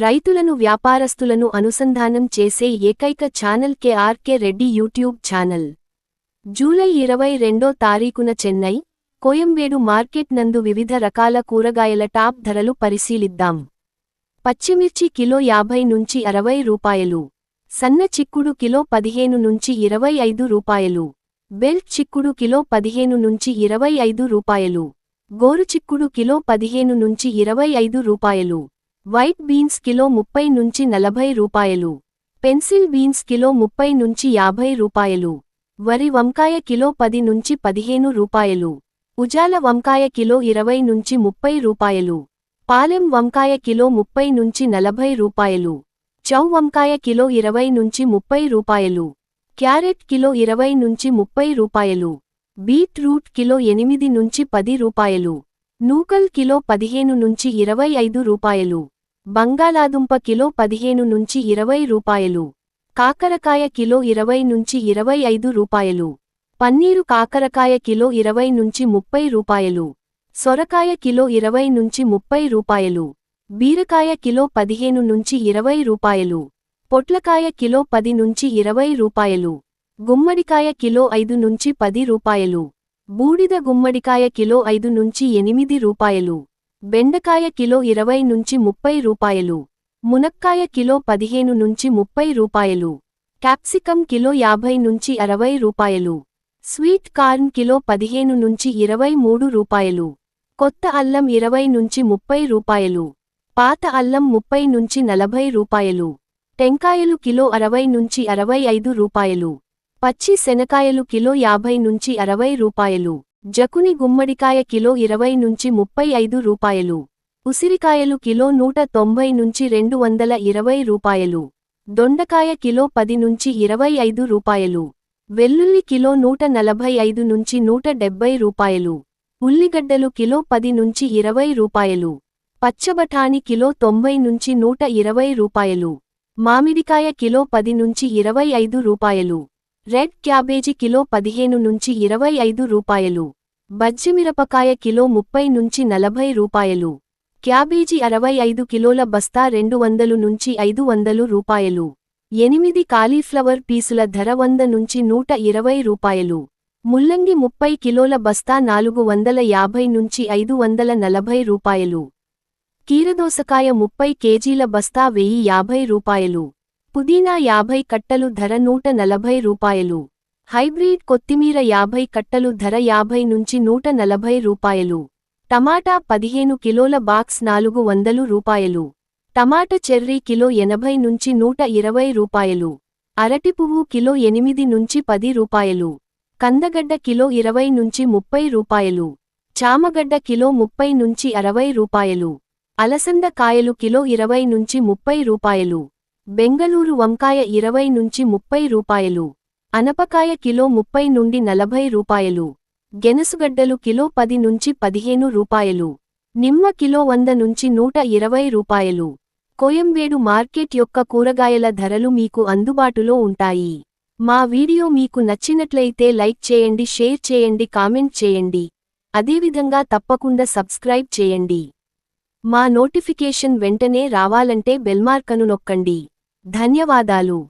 రైతులను వ్యాపారస్తులను అనుసంధానం చేసే ఏకైక channel KRK Reddy YouTube channel. July ఇరవై రెండో తారీఖున చెన్నై కోయంబేడు మార్కెట్ నందు వివిధ రకాల కూరగాయల టాప్ ధరలు పరిశీలిద్దాం. పచ్చిమిర్చి కిలో యాభై నుంచి అరవై రూపాయలు. సన్న చిక్కుడు కిలో పదిహేను నుంచి ఇరవై ఐదు రూపాయలు. బెల్ట్ చిక్కుడు కిలో పదిహేను నుంచి ఇరవై ఐదు రూపాయలు. గోరు చిక్కుడు కిలో పదిహేను నుంచి ఇరవై ఐదు రూపాయలు. వైట్ బీన్స్ కిలో ముప్పై నుంచి నలభై రూపాయలు. పెన్సిల్ బీన్స్ కిలో ముప్పై నుంచి యాభై రూపాయలు. వరి వంకాయ కిలో పది నుంచి పదిహేను రూపాయలు. ఉజాల వంకాయ కిలో ఇరవై నుంచి ముప్పై రూపాయలు. పాలెం వంకాయ కిలో ముప్పై నుంచి నలభై రూపాయలు. చౌ వంకాయ కిలో ఇరవై నుంచి ముప్పై రూపాయలు. క్యారెట్ కిలో ఇరవై నుంచి ముప్పై రూపాయలు. బీట్రూట్ కిలో ఎనిమిది నుంచి పది రూపాయలు. నూకల్ కిలో పదిహేను నుంచి ఇరవై ఐదు రూపాయలు. బంగాళాదుంప కిలో పదిహేను నుంచి ఇరవై రూపాయలు. కాకరకాయ కిలో ఇరవై నుంచి ఇరవై ఐదు రూపాయలు. పన్నీరు కాకరకాయ కిలో ఇరవై నుంచి ముప్పై రూపాయలు. సొరకాయ కిలో ఇరవై నుంచి ముప్పై రూపాయలు. బీరకాయ కిలో పదిహేను నుంచి ఇరవై రూపాయలు. పొట్లకాయ కిలో పది నుంచి ఇరవై రూపాయలు. గుమ్మడికాయ కిలో ఐదు నుంచి పది రూపాయలు. బూడిద గుమ్మడికాయ కిలో ఐదు నుంచి ఎనిమిది రూపాయలు. బెండకాయ కిలో ఇరవై నుంచి ముప్పై రూపాయలు. మునక్కాయ కిలో పదిహేను నుంచి ముప్పై రూపాయలు. క్యాప్సికం కిలో యాభై నుంచి అరవై రూపాయలు. స్వీట్ కార్న్ కిలో పదిహేను నుంచి ఇరవై మూడు రూపాయలు. కొత్త అల్లం ఇరవై నుంచి ముప్పై రూపాయలు. పాత అల్లం ముప్పై నుంచి నలభై రూపాయలు. టెంకాయలు కిలో అరవై నుంచి అరవై ఐదు రూపాయలు. పచ్చి శనకాయలు కిలో యాభై నుంచి అరవై రూపాయలు. జకుని గుమ్మడికాయ కిలో ఇరవై నుంచి ముప్పై ఐదు రూపాయలు. ఉసిరికాయలు కిలో నూట తొంభై నుంచి రెండు వందల ఇరవై రూపాయలు. దొండకాయ కిలో పది నుంచి ఇరవై ఐదు రూపాయలు. వెల్లుల్లి కిలో నూట నలభై ఐదు నుంచి నూట డెబ్బై రూపాయలు. ఉల్లిగడ్డలు కిలో పది నుంచి ఇరవై రూపాయలు. పచ్చబఠాని కిలో తొంభై నుంచి నూట ఇరవై రూపాయలు. మామిడికాయ కిలో పది నుంచి ఇరవై ఐదు రూపాయలు. రెడ్ క్యాబేజీ కిలో పదిహేను నుంచి ఇరవై ఐదు రూపాయలు. బజ్జిమిరపకాయ కిలో ముప్పై నుంచి నలభై రూపాయలు. క్యాబేజీ అరవై ఐదు కిలోల బస్తా రెండు వందలు నుంచి ఐదు వందలు రూపాయలు. ఎనిమిది కాలీఫ్లవర్ పీసుల ధర వంద నుంచి నూట ఇరవై రూపాయలు. ముల్లంగి ముప్పై కిలోల బస్తా నాలుగు వందల యాభై నుంచి ఐదు వందల నలభై రూపాయలు. కీరదోసకాయ ముప్పై కేజీల బస్తా వెయ్యి యాభై రూపాయలు. పుదీనా యాభై కట్టలు ధర నూట నలభై రూపాయలు. హైబ్రిడ్ కొత్తిమీర యాభై కట్టలు ధర యాభై నుంచి నూట నలభై రూపాయలు. టమాటా పదిహేను కిలోల బాక్స్ నాలుగు వందలు రూపాయలు. టమాట చెర్రీ కిలో ఎనభై నుంచి నూట ఇరవై రూపాయలు. అరటి పువ్వు కిలో ఎనిమిది నుంచి పది రూపాయలు. కందగడ్డ కిలో ఇరవై నుంచి ముప్పై రూపాయలు. చామగడ్డ కిలో ముప్పై నుంచి అరవై రూపాయలు. అలసంద కాయలు కిలో ఇరవై నుంచి ముప్పై రూపాయలు. బెంగళూరు వంకాయ ఇరవై నుంచి ముప్పై రూపాయలు అనపకాయ కిలో ముప్పై నుండి నలభై రూపాయలు గెనసుగడ్డలు కిలో పది నుంచి పదిహేను రూపాయలు నిమ్మ కిలో వంద నుంచి నూట ఇరవై రూపాయలు. కోయంబేడు మార్కెట్ యొక్క కూరగాయల ధరలు మీకు అందుబాటులో ఉంటాయి. మా వీడియో మీకు నచ్చినట్లయితే లైక్ చేయండి షేర్ చేయండి కామెంట్ చేయండి. అదేవిధంగా తప్పకుండా సబ్స్క్రైబ్ చేయండి. మా నోటిఫికేషన్ వెంటనే రావాలంటే బెల్మార్కను నొక్కండి. ధన్యవాదాలు.